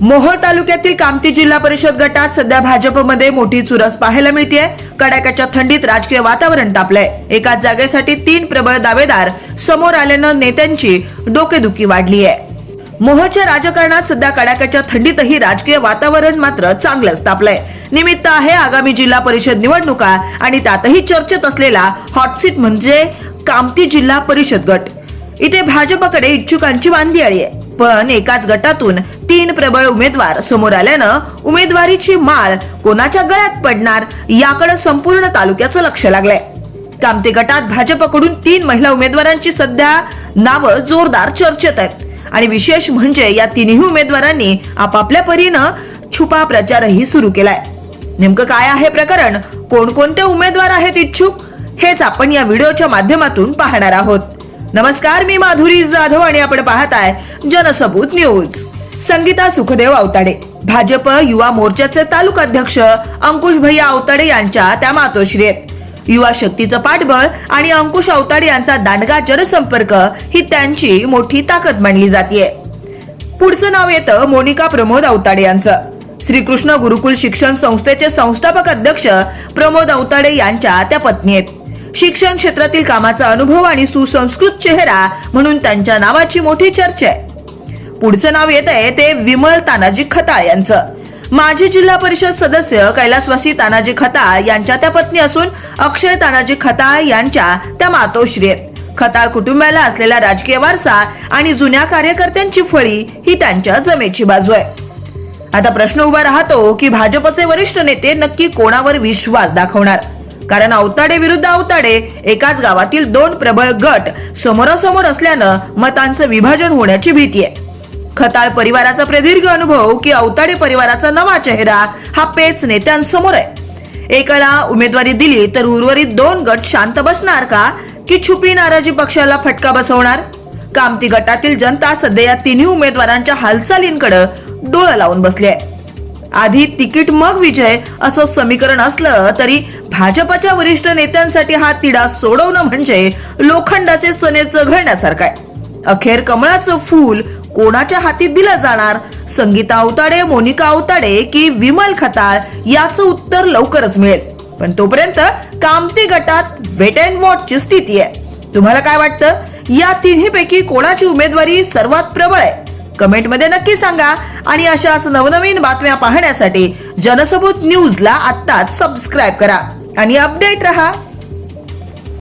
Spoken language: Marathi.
मोहोळ तालुक्यातील कामती जिल्हा परिषद गटात सध्या भाजपमध्ये मोठी चुरस पाहायला मिळतीये. कडाक्याच्या थंडीत राजकीय वातावरण तापलंय. एकाच जागेसाठी तीन प्रबळ दावेदार समोर आल्यानं नेत्यांची डोकेदुखी वाढली आहे मोहोळच्या राजकारणात सध्या कडाक्याच्या थंडीतही राजकीय वातावरण मात्र चांगलंच तापलंय. निमित्त आहे आगामी जिल्हा परिषद निवडणुका आणि त्यातही चर्चेत असलेला हॉटसीट म्हणजे कामती जिल्हा परिषद गट. इथे भाजपकडे इच्छुकांची वांदी आली आहे. पण एकाच गटातून तीन प्रबळ उमेदवार समोर आल्यानं उमेदवारीची माळ कोणाच्या गळ्यात पडणार याकडे संपूर्ण तालुक्याचं लक्ष लागलंय. कामते गटात भाजपकडून तीन महिला उमेदवारांची सध्या नावं जोरदार चर्चेत आहेत. आणि विशेष म्हणजे या तिन्ही उमेदवारांनी आपापल्या परीनं छुपा प्रचारही सुरू केलाय. नेमकं काय आहे प्रकरण? कोणकोणते उमेदवार आहेत इच्छुक? हेच आपण या व्हिडिओच्या माध्यमातून पाहणार आहोत. नमस्कार मी माधुरी जाधव आणि आपण पाहताय जनसबूत न्यूज. संगीता सुखदेव अवताडे भाजप युवा मोर्चाचे तालुका अध्यक्ष अंकुश भैया अवताडे यांच्या त्या मातोश्री आहेत युवा शक्तीचं पाठबळ आणि अंकुश अवताडे यांचा दांडगा जनसंपर्क ही त्यांची मोठी ताकद मानली जाते पुढचं नाव येतं मोनिका प्रमोद अवताडे यांचं. श्रीकृष्ण गुरुकुल शिक्षण संस्थेचे संस्थापक अध्यक्ष प्रमोद अवताडे यांच्या त्या पत्नी आहेत शिक्षण क्षेत्रातील कामाचा अनुभव आणि सुसंस्कृत चेहरा म्हणून त्यांच्या नावाची मोठी चर्चा आहे. पुढचं नाव येत आहे ते विमल तानाजी खताळ यांचं. माजी जिल्हा परिषद सदस्य कैलासवासी तानाजी खताळ यांच्या त्या पत्नी असून अक्षय तानाजी खताळ यांच्या त्या मातोश्री आहेत. खताळ कुटुंबाला असलेला राजकीय वारसा आणि जुन्या कार्यकर्त्यांची फळी ही त्यांच्या जमेची बाजू आहे. आता प्रश्न उभा राहतो की भाजपचे वरिष्ठ नेते नक्की कोणावर विश्वास दाखवणार? कारण अवताडे विरुद्ध अवताडे एकाच गावातील दोन प्रबळ गट समोरासमोर असल्यानं मतांचं विभाजन होण्याची भीती आहे. खताळ परिवाराचा प्रदीर्घ अनुभव की अवताडे परिवाराचा नवा चेहरा हा पेच नेत्यांसमोर आहे. एकाला उमेदवारी दिली तर उर्वरित दोन गट शांत बसणार का? की छुपी नाराजी पक्षाला फटका बसवणार? कामती गटातील जनता सध्या या तिन्ही उमेदवारांच्या हालचालींकडे डोळं लावून बसली आहे. आधी तिकीट मग विजय असं समीकरण असलं तरी भाजपच्या वरिष्ठ नेत्यांसाठी हा तिढा सोडवणं म्हणजे लोखंडाचे चणे चघळण्यासारखं आहे. अखेर कमळाचं फूल कोणाच्या हाती दिलं जाणार? संगीता अवताडे मोनिका अवताडे की विमल खताळ? याचं उत्तर लवकरच मिळेल. पण तोपर्यंत कामती गटात वेट अँड वॉचची स्थिती आहे. तुम्हाला काय वाटतं? या तिन्हीपैकी कोणाची उमेदवारी सर्वात प्रबळ आहे? कमेंटमध्ये नक्की सांगा. आणि अशाच नवनवीन बातम्या पाहण्यासाठी जनसबूत न्यूजला आत्ताच सबस्क्राईब करा. आणि अपडेट रहा.